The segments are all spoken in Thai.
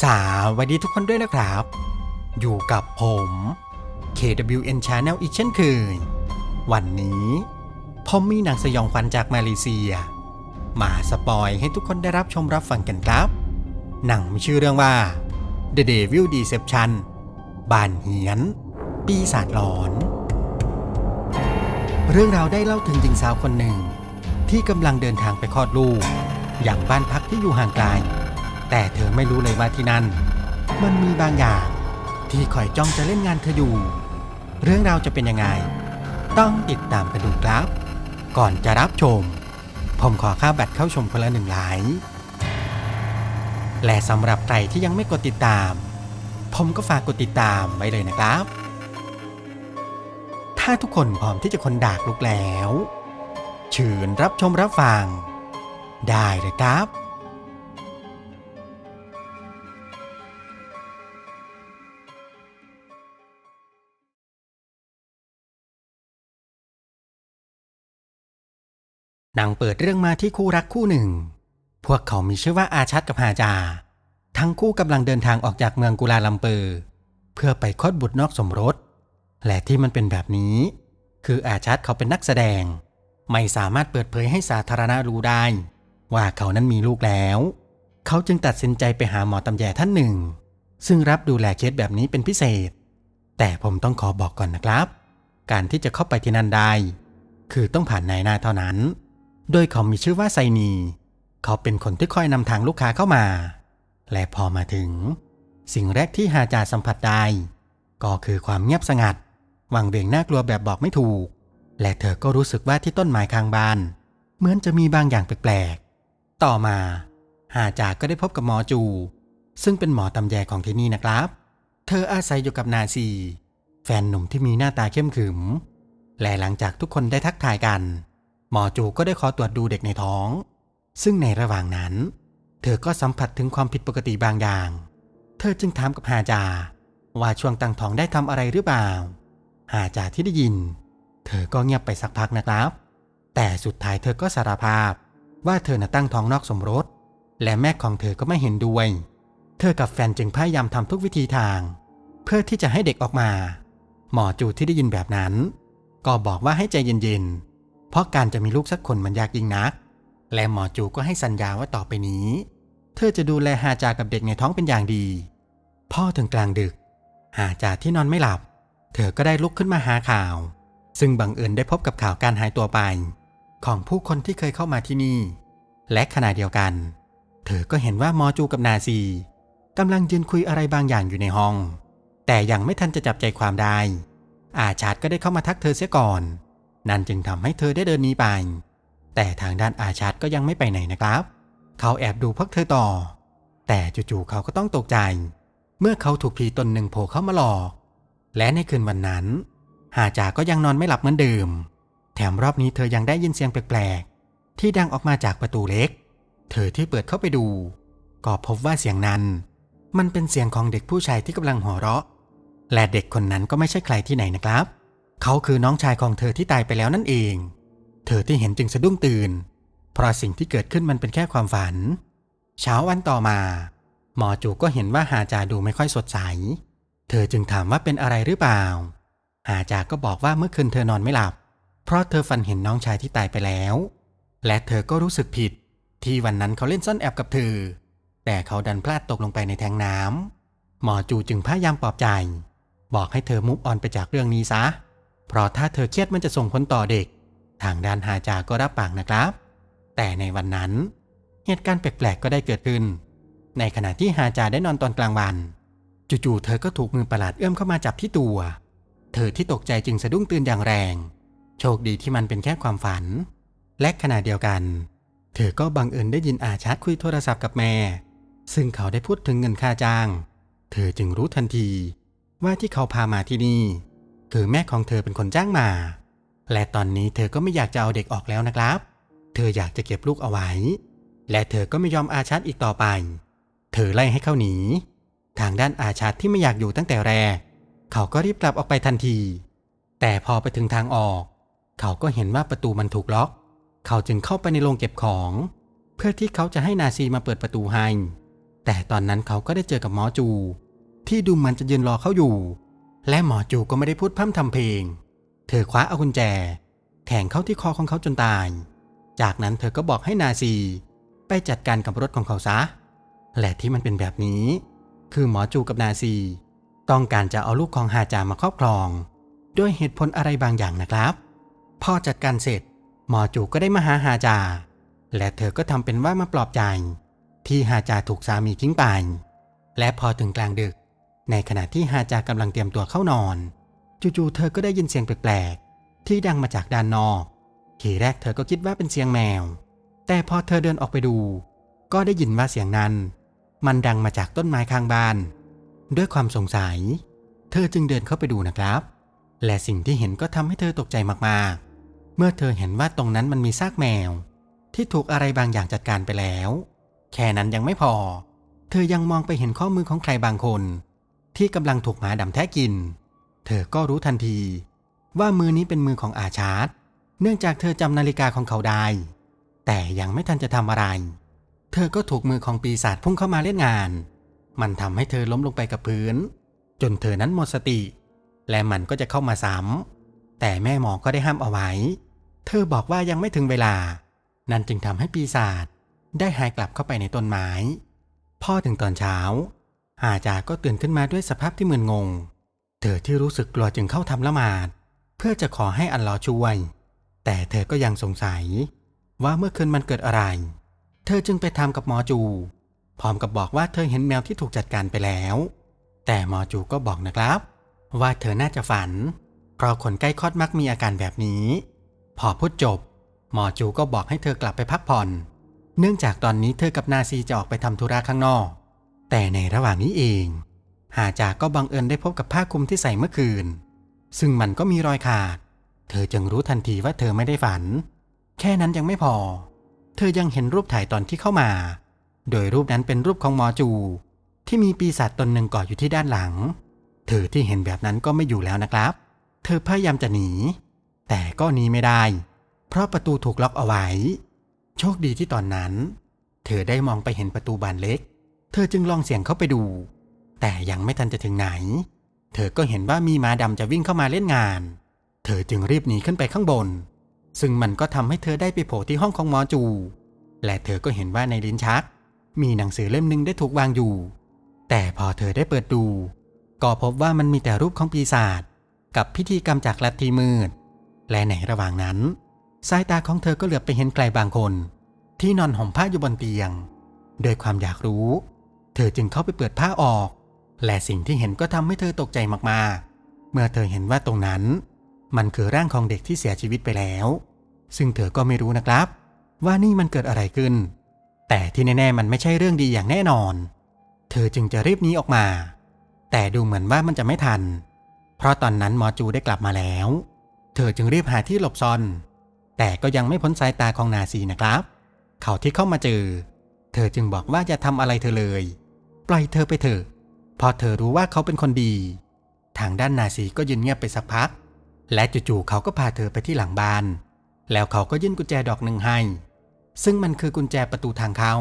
สวัสดีทุกคนด้วยนะครับ อยู่กับผม KWN Channel อีกเช่นเคยวันนี้ผมมีหนังสยองขวัญจากมาเลเซีย มาสปอยให้ทุกคนได้รับชมรับฟังกันครับ หนังมีชื่อเรื่องว่า The Devil Deception บ้านเหียน ปีศาจหลอน เรื่องราวได้เล่าถึงหญิงสาวคนหนึ่ง ที่กำลังเดินทางไปคลอดลูก อย่างบ้านพักที่อยู่ห่างไกล แต่เธอไม่รู้เลยว่าที่นั่น มันมีบางอย่าง ที่คอยจ้องจะเล่นงานเธออยู่ เรื่องราวจะเป็นยังไง ต้องติดตามกันดูครับ ก่อนจะรับชม ผมขอค่าบัตรเข้าชมคนละหนึ่งไลค์และสำหรับใครที่ยังไม่กดติดตาม ผมก็ฝากกดติดตามไว้เลยนะครับ ถ้าทุกคนพร้อมที่จะคนดากลุกแล้วเชิญรับชมรับฟัง ได้เลยครับ หนังเปิดเรื่องมาที่คู่รักคู่หนึ่ง พวกเขามีชื่อว่าอาชัดกับฮาจา ทั้งคู่กำลังเดินทางออกจากเมืองกุลาลัมเปอร์ เพื่อไปคลอดบุตรนอกสมรส และที่มันเป็นแบบนี้ คืออาชัดเขาเป็นนักแสดง ไม่สามารถเปิดเผยให้สาธารณะรู้ได้ ว่าเขานั้นมีลูกแล้ว เขาจึงตัดสินใจไปหาหมอตำแยท่านหนึ่ง ซึ่งรับดูแลเคสแบบนี้เป็นพิเศษ แต่ผมต้องขอบอกก่อนนะครับ การที่จะเข้าไปที่นั่นได้ คือต้องผ่านนายหน้าเท่านั้น โดยเขามีชื่อว่าไซนี เขาเป็นคนที่คอยนำทางลูกค้าเข้ามา และพอมาถึง สิ่งแรกที่ฮาจาสัมผัสได้ ก็คือความเงียบสงัด วังเวงน่ากลัวแบบบอกไม่ถูก และเธอก็รู้สึกว่าที่ต้นไม้ข้างบ้าน เหมือนจะมีบางอย่างแปลกๆ ต่อมาฮาจาก็ได้พบกับหมอจู ซึ่งเป็นหมอตำแยของที่นี่นะครับ เธออาศัยอยู่กับนาซี แฟนหนุ่มที่มีหน้าตาเข้มขึม และหลังจากทุกคนได้ทักทายกัน หมอจูก็ได้ขอตรวจดูเด็กในท้อง ซึ่งในระหว่างนั้น เธอก็สัมผัสถึงความผิดปกติบางอย่าง เธอจึงถามกับฮาจา ว่าช่วงตั้งท้องได้ทำอะไรหรือเปล่าฮาจาที่ได้ยิน เธอก็เงียบไปสักพักนะครับ แต่สุดท้ายเธอก็สารภาพ ว่าเธอน่ะตั้งท้องนอกสมรส และแม่ของเธอก็ไม่เห็นด้วย เธอกับแฟนจึงพยายามทำทุกวิธีทาง เพื่อที่จะให้เด็กออกมา หมอจูที่ได้ยินแบบนั้น ก็บอกว่าให้ใจเย็นๆ เพราะการจะมีลูกสักคนมันยากยิ่งนัก และหมอจูก็ให้สัญญาว่าต่อไปนี้ เธอจะดูแลฮาจากับเด็กในท้องเป็นอย่างดี พ่อถึงกลางดึกฮาจาที่นอนไม่หลับ เธอก็ได้ลุกขึ้นมาหาข่าว ซึ่งบังเอิญได้พบกับข่าวการหายตัวไป ของผู้คนที่เคยเข้ามาที่นี่ และขณะเดียวกัน เธอก็เห็นว่าหมอจูกับนาซีกำลังยืนคุยอะไรบางอย่างอยู่ในห้อง แต่ยังไม่ทันจะจับใจความได้ อาชาดก็ได้เข้ามาทักเธอเสียก่อน นั่นจึงทำให้เธอได้เดินหนีไป แต่ทางด้านอาชาดก็ยังไม่ไปไหนนะครับ เขาแอบดูพวกเธอต่อ แต่จู่ๆเขาก็ต้องตกใจ เมื่อเขาถูกผีตนหนึ่งโผล่เข้ามาหลอก และในคืนวันนั้น หาจาก็ยังนอนไม่หลับเหมือนเดิม แถมรอบนี้เธอยังได้ยินเสียงแปลกๆ ที่ดังออกมาจากประตูเล็ก เธอที่เปิดเข้าไปดู ก็พบว่าเสียงนั้น มันเป็นเสียงของเด็กผู้ชายที่กำลังหัวเราะ และเด็กคนนั้นก็ไม่ใช่ใครที่ไหนนะครับ เขาคือน้องชายของเธอที่ตายไปแล้วนั่นเอง เธอที่เห็นจึงสะดุ้งตื่น เพราะสิ่งที่เกิดขึ้นมันเป็นแค่ความฝัน เช้าวันต่อมา หมอจูก็เห็นว่าหาจาดูไม่ค่อยสดใส เธอจึงถามว่าเป็นอะไรหรือเปล่า หาจาก็บอกว่าเมื่อคืนเธอนอนไม่หลับ เพราะเธอฝันเห็นน้องชายที่ตายไปแล้ว และเธอก็รู้สึกผิด ที่วันนั้นเขาเล่นซ่อนแอบกับเธอ แต่เขาดันพลาดตกลงไปในแทงน้ำหมอจูจึงพยายามปลอบใจ บอกให้เธอมุกออนไปจากเรื่องนี้ซะ เพราะถ้าเธอเครียดมันจะส่งผลต่อเด็ก ทางด้านหาจาก็รับปากนะครับ แต่ในวันนั้น เหตุการณ์แปลกๆก็ได้เกิดขึ้น ในขณะที่ฮาจาได้นอนตอนกลางวัน จู่ๆเธอก็ถูกมือประหลาดเอื้อมเข้ามาจับที่ตัว เธอที่ตกใจจึงสะดุ้งตื่นอย่างแรง โชคดีที่มันเป็นแค่ความฝัน และขณะเดียวกัน เธอก็บังเอิญได้ยินอาชัดคุยโทรศัพท์กับแม่ ซึ่งเขาได้พูดถึงเงินค่าจ้าง เธอจึงรู้ทันทีว่าที่เขาพามาที่นี่ คือแม่ของเธอเป็นคนจ้างมา และตอนนี้เธอก็ไม่อยากจะเอาเด็กออกแล้วนะครับ เธออยากจะเก็บลูกเอาไว้ และเธอก็ไม่ยอมอาชัดอีกต่อไป เธอไล่ให้เขาหนี ทางด้านอาชัดที่ไม่อยากอยู่ตั้งแต่แรก เขาก็รีบกลับออกไปทันที แต่พอไปถึงทางออก เขาก็เห็นว่าประตูมันถูกล็อก เขาจึงเข้าไปในโรงเก็บของ เพื่อที่เขาจะให้นาซีมาเปิดประตูให้ แต่ตอนนั้นเขาก็ได้เจอกับหมอจู ที่ดูมันจะยืนรอเขาอยู่ และหมอจูก็ไม่ได้พูดพร่ำทำเพลง เธอคว้าเอากุญแจ แทงเข้าที่คอของเขาจนตาย จากนั้นเธอก็บอกให้นาซี ไปจัดการกับรถของเขาซะ และที่มันเป็นแบบนี้ คือหมอจูกับนาซี ต้องการจะเอาลูกของฮาจามาครอบครอง ด้วยเหตุผลอะไรบางอย่างนะครับ พอจัดการเสร็จ หมอจูก็ได้มาหาฮาจา และเธอก็ทำเป็นว่ามาปลอบใจ ที่ฮาจาถูกสามีทิ้งไป และพอถึงกลางดึก ในขณะที่ฮาจากำลังเตรียมตัวเข้านอน จู่ๆเธอก็ได้ยินเสียงแปลกๆ ที่ดังมาจากด้านนอก ทีแรกเธอก็คิดว่าเป็นเสียงแมว แต่พอเธอเดินออกไปดู ก็ได้ยินว่าเสียงนั้น มันดังมาจากต้นไม้ข้างบ้าน ด้วยความสงสัย เธอจึงเดินเข้าไปดูนะครับ และสิ่งที่เห็นก็ทำให้เธอตกใจมากๆ เมื่อเธอเห็นว่าตรงนั้นมันมีซากแมว ที่ถูกอะไรบางอย่างจัดการไปแล้ว แค่นั้นยังไม่พอ เธอยังมองไปเห็นข้อมือของใครบางคน ที่กำลังถูกหมาดำแทะกิน เธอก็รู้ทันที ว่ามือนี้เป็นมือของอาชาร์ตเนื่องจากเธอจำนาฬิกาของเขาได้ แต่ยังไม่ทันจะทำอะไร เธอก็ถูกมือของปีศาจพุ่งเข้ามาเล่นงาน มันทำให้เธอล้มลงไปกับพื้น จนเธอนั้นหมดสติ และมันก็จะเข้ามาซ้ำแต่แม่หมอก็ได้ห้ามเอาไว้ เธอบอกว่ายังไม่ถึงเวลา นั่นจึงทำให้ปีศาจได้หายกลับเข้าไปในต้นไม้ พ่อถึงตอนเช้า หาจาก็ตื่นขึ้นมาด้วยสภาพที่มึนงง เธอที่รู้สึกกลัวจึงเข้าทำละหมาด เพื่อจะขอให้อัลลอฮ์ช่วย แต่เธอก็ยังสงสัย ว่าเมื่อคืนมันเกิดอะไร เธอจึงไปทำกับหมอจู พร้อมกับบอกว่าเธอเห็นแมวที่ถูกจัดการไปแล้ว แต่หมอจูก็บอกนะครับ ว่าเธอน่าจะฝัน เพราะคนใกล้คลอดมักมีอาการแบบนี้ พอพูดจบ หมอจูก็บอกให้เธอกลับไปพักผ่อน เนื่องจากตอนนี้เธอกับนาซีจะออกไปทำธุระข้างนอก แต่ในระหว่างนี้เอง หาจากก็บังเอิญได้พบกับผ้าคลุมที่ใส่เมื่อคืน ซึ่งมันก็มีรอยขาด เธอจึงรู้ทันทีว่าเธอไม่ได้ฝัน แค่นั้นยังไม่พอ เธอยังเห็นรูปถ่ายตอนที่เข้ามา โดยรูปนั้นเป็นรูปของหมอจู ที่มีปีศาจตนหนึ่งเกาะอยู่ที่ด้านหลัง เธอที่เห็นแบบนั้นก็ไม่อยู่แล้วนะครับ เธอพยายามจะหนี แต่ก็หนีไม่ได้ เพราะประตูถูกล็อกเอาไว้ โชคดีที่ตอนนั้น เธอได้มองไปเห็นประตูบานเล็ก เธอจึงลองเสียงเข้าไปดู แต่ยังไม่ทันจะถึงไหน เธอก็เห็นว่ามีม้าดำจะวิ่งเข้ามาเล่นงาน เธอจึงรีบหนีขึ้นไปข้างบน ซึ่งมันก็ทำให้เธอได้ไปโผล่ที่ห้องของหมอจู และเธอก็เห็นว่าในลิ้นชัก มีหนังสือเล่มหนึ่งได้ถูกวางอยู่ แต่พอเธอได้เปิดดู ก็พบว่ามันมีแต่รูปของปีศาจกับพิธีกรรมจากลัทธิมืด และในระหว่างนั้น สายตาของเธอก็เหลือบไปเห็นใครบางคน ที่นอนห่มผ้าอยู่บนเตียง โดยความอยากรู้ เธอจึงเข้าไปเปิดผ้าออก และสิ่งที่เห็นก็ทำให้เธอตกใจมากๆ เมื่อเธอเห็นว่าตรงนั้น มันคือร่างของเด็กที่เสียชีวิตไปแล้ว ซึ่งเธอก็ไม่รู้นะครับ ว่านี่มันเกิดอะไรขึ้น แต่ที่แน่ๆมันไม่ใช่เรื่องดีอย่างแน่นอน เธอจึงจะรีบหนีออกมา แต่ดูเหมือนว่ามันจะไม่ทัน เพราะตอนนั้นหมอจูได้กลับมาแล้ว เธอจึงรีบหาที่หลบซ่อน แต่ก็ยังไม่พ้นสายตาของนาซีนะครับ เขาที่เข้ามาเจอ เธอจึงบอกว่าอย่าทำอะไรเธอเลย ล่อยเธอไปเถอะพราะเธอรู้ว่าเขาเป็นคนดี ทางด้านนาซีก็ยืนเงียบไปสักพัก และจู่ๆเขาก็พาเธอไปที่หลังบ้าน แล้วเขาก็ยื่นกุญแจดอกหนึ่งให้ ซึ่งมันคือกุญแจประตูทางเข้า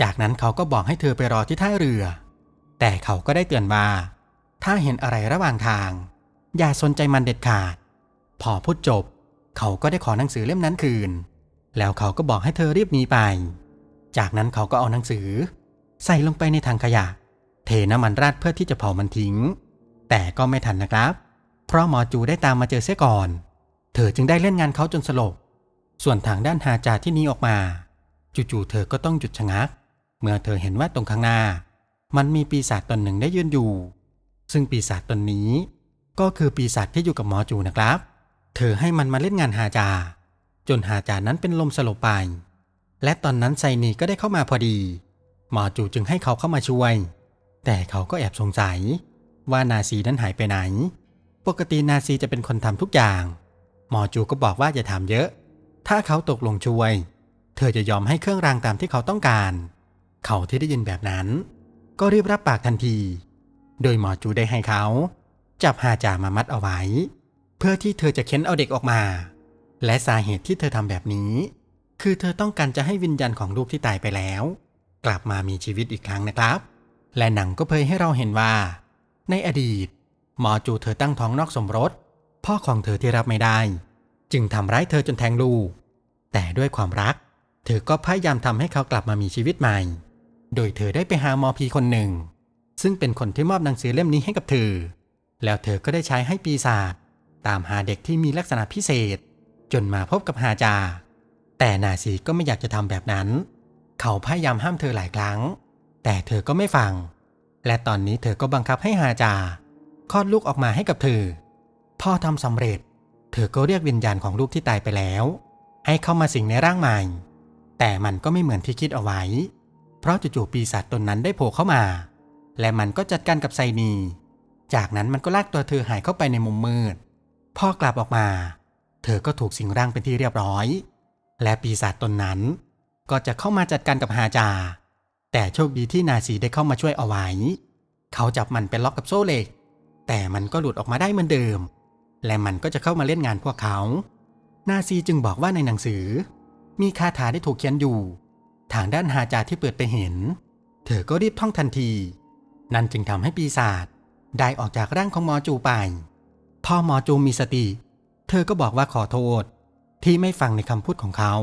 จากนั้นเขาก็บอกให้เธอไปรอที่ท่าเรือ แต่เขาก็ได้เตือนว่า ถ้าเห็นอะไรระหว่างทาง อย่าสนใจมันเด็ดขาด พอพูดจบ เขาก็ได้ขอหนังสือเล่มนั้นคืน แล้วเขาก็บอกให้เธอรีบหนีไป จากนั้นเขาก็เอาหนังสือ ใส่ลงไปในถังขยะ เทน้ำมันราดเพื่อที่จะเผามันทิ้ง แต่ก็ไม่ทันนะครับ เพราะหมอจูได้ตามมาเจอเสียก่อน เธอจึงได้เล่นงานเขาจนสลบ ส่วนทางด้านฮาจาที่หนี้ออกมา จู่ๆเธอก็ต้องหยุดชะงัก เมื่อเธอเห็นว่าตรงข้างหน้า มันมีปีศาจตนหนึ่งได้ยืนอยู่ ซึ่งปีศาจตนนี้ ก็คือปีศาจที่อยู่กับหมอจูนะครับ เธอให้มันมาเล่นงานฮาจา จนฮาจานั้นเป็นลมสลบไปและตอนนั้นไซนีก็ได้เข้ามาพอดี หมอจูจึงให้เขาเข้ามาช่วย แต่เขาก็แอบสงสัย ว่านาซีนั้นหายไปไหน ปกตินาซีจะเป็นคนทำทุกอย่าง หมอจูก็บอกว่าอย่าถามเยอะ ถ้าเขาตกลงช่วย เธอจะยอมให้เครื่องรางตามที่เขาต้องการ เขาที่ได้ยินแบบนั้น ก็รีบรับปากทันที โดยหมอจูได้ให้เขา จับฮาจามามัดเอาไว้ เพื่อที่เธอจะเค้นเอาเด็กออกมา และสาเหตุที่เธอทำแบบนี้ คือเธอต้องการจะให้วิญญาณของลูกที่ตายไปแล้ว กลับมามีชีวิตอีกครั้งนะครับ และหนังก็เผยให้เราเห็นว่า ในอดีต หมอจูเธอตั้งท้องนอกสมรส พ่อของเธอที่รับไม่ได้ จึงทำร้ายเธอจนแทงลูก แต่ด้วยความรัก เธอก็พยายามทำให้เขากลับมามีชีวิตใหม่ โดยเธอได้ไปหาหมอผีคนหนึ่ง ซึ่งเป็นคนที่มอบหนังสือเล่มนี้ให้กับเธอ แล้วเธอก็ได้ใช้ให้ปีศาจตามหาเด็กที่มีลักษณะพิเศษ จนมาพบกับฮาจา แต่นาซีก็ไม่อยากจะทำแบบนั้น เขาพยายามห้ามเธอหลายครั้ง แต่เธอก็ไม่ฟัง และตอนนี้เธอก็บังคับให้ฮาจาคลอดลูกออกมาให้กับเธอ พ่อทำสำเร็จ เธอก็เรียกวิญญาณของลูกที่ตายไปแล้ว ให้เข้ามาสิงในร่างใหม่ แต่มันก็ไม่เหมือนที่คิดเอาไว้ เพราะจู่ๆปีศาจตนนั้นได้โผล่เข้ามา และมันก็จัดการกับไซนี จากนั้นมันก็ลากตัวเธอหายเข้าไปในมุมมืด พ่อกลับออกมา เธอก็ถูกสิงร่างเป็นที่เรียบร้อย และปีศาจตนนั้น ก็จะเข้ามาจัดการกับฮาจา แต่โชคดีที่นาซีได้เข้ามาช่วยเอาไว้ เขาจับมันเป็นล็อกกับโซ่เหล็ก แต่มันก็หลุดออกมาได้เหมือนเดิม และมันก็จะเข้ามาเล่นงานพวกเขา นาซีจึงบอกว่าในหนังสือ มีคาถาได้ถูกเขียนอยู่ ทางด้านฮาจาที่เปิดไปเห็น เธอก็รีบท่องทันที นั่นจึงทำให้ปีศาจได้ออกจากร่างของหมอจูไปพอหมอจูมีสติ เธอก็บอกว่าขอโทษที่ไม่ฟังในคำพูดของเขา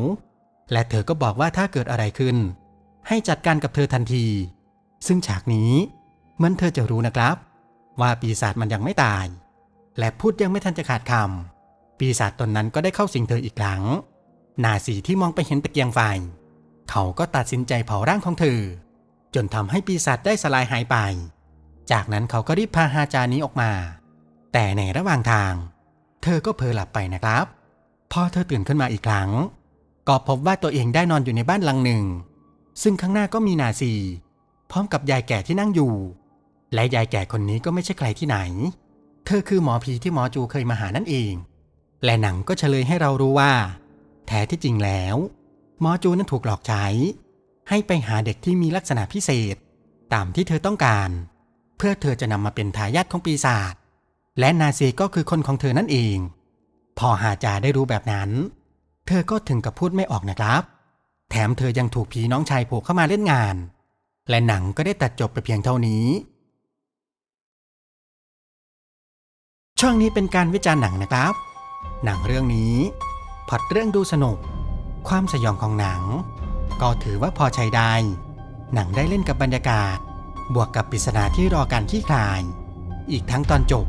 และเธอก็บอกว่าถ้าเกิดอะไรขึ้น ให้จัดการกับเธอทันที ซึ่งฉากนี้เหมือนเธอจะรู้นะครับ ว่าปีศาจมันยังไม่ตาย และพูดยังไม่ทันจะขาดคำปีศาจตนนั้นก็ได้เข้าสิงเธออีกครั้งนาสีที่มองไปเห็นตะเกียงไฟ เขาก็ตัดสินใจเผาร่างของเธอ จนทำให้ปีศาจได้สลายหายไป จากนั้นเขาก็รีบพาฮาจานี้ออกมา แต่ในระหว่างทาง เธอก็เผลอหลับไปนะครับ พอเธอตื่นขึ้นมาอีกครั้ง ก็พบว่าตัวเองได้นอนอยู่ในบ้านหลังหนึ่ง ซึ่งข้างหน้าก็มีนาซี พร้อมกับยายแก่ที่นั่งอยู่ และยายแก่คนนี้ก็ไม่ใช่ใครที่ไหน เธอคือหมอผีที่หมอจูเคยมาหานั่นเอง และหนังก็เฉลยให้เรารู้ว่า แท้ที่จริงแล้ว หมอจูนั้นถูกหลอกใช้ ให้ไปหาเด็กที่มีลักษณะพิเศษ ตามที่เธอต้องการ เพื่อเธอจะนำมาเป็นทายาทของปีศาจและนาซีก็คือคนของเธอนั่นเอง พอหาจาได้รู้แบบนั้น เธอก็ถึงกับพูดไม่ออกนะครับ แถมเธอยังถูกผีน้องชายโผล่เข้ามาเล่นงาน และหนังก็ได้ตัดจบไปเพียงเท่านี้ ช่วงนี้เป็นการวิจารณ์หนังนะครับ หนังเรื่องนี้พอดเรื่องดูสนุก ความสยองของหนัง ก็ถือว่าพอใช้ได้ หนังได้เล่นกับบรรยากาศ บวกกับปริศนาที่รอการขี้คลาย อีกทั้งตอนจบ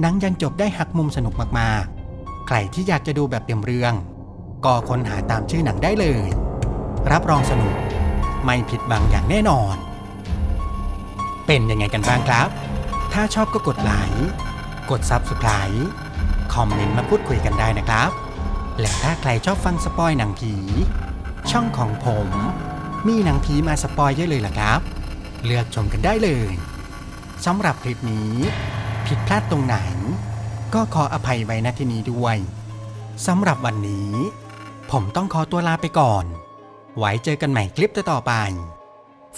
หนังยังจบได้หักมุมสนุกมากๆ ใครที่อยากจะดูแบบเต็มเรื่อง ก็ค้นหาตามชื่อหนังได้เลย รับรองสนุก ไม่ผิดบังอย่างแน่นอน เป็นยังไงกันบ้างครับ ถ้าชอบก็กดไลค์กด Subscribe คอมเมนต์มาพูดคุยกันได้นะครับ และถ้าใครชอบฟังสปอยหนังผี ช่องของผม มีหนังผีมาสปอยเยอะเลยล่ะครับ เลือกชมกันได้เลยสำหรับคลิปนี้ ผิดพลาดตรงไหน ก็ขออภัยไว้ณที่นี้ด้วยสำหรับวันนี้ ผมต้องขอตัวลาไปก่อน ไว้เจอกันใหม่คลิปต่อไป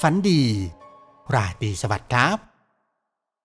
ฝันดี ราตรีสวัสดิ์ครับ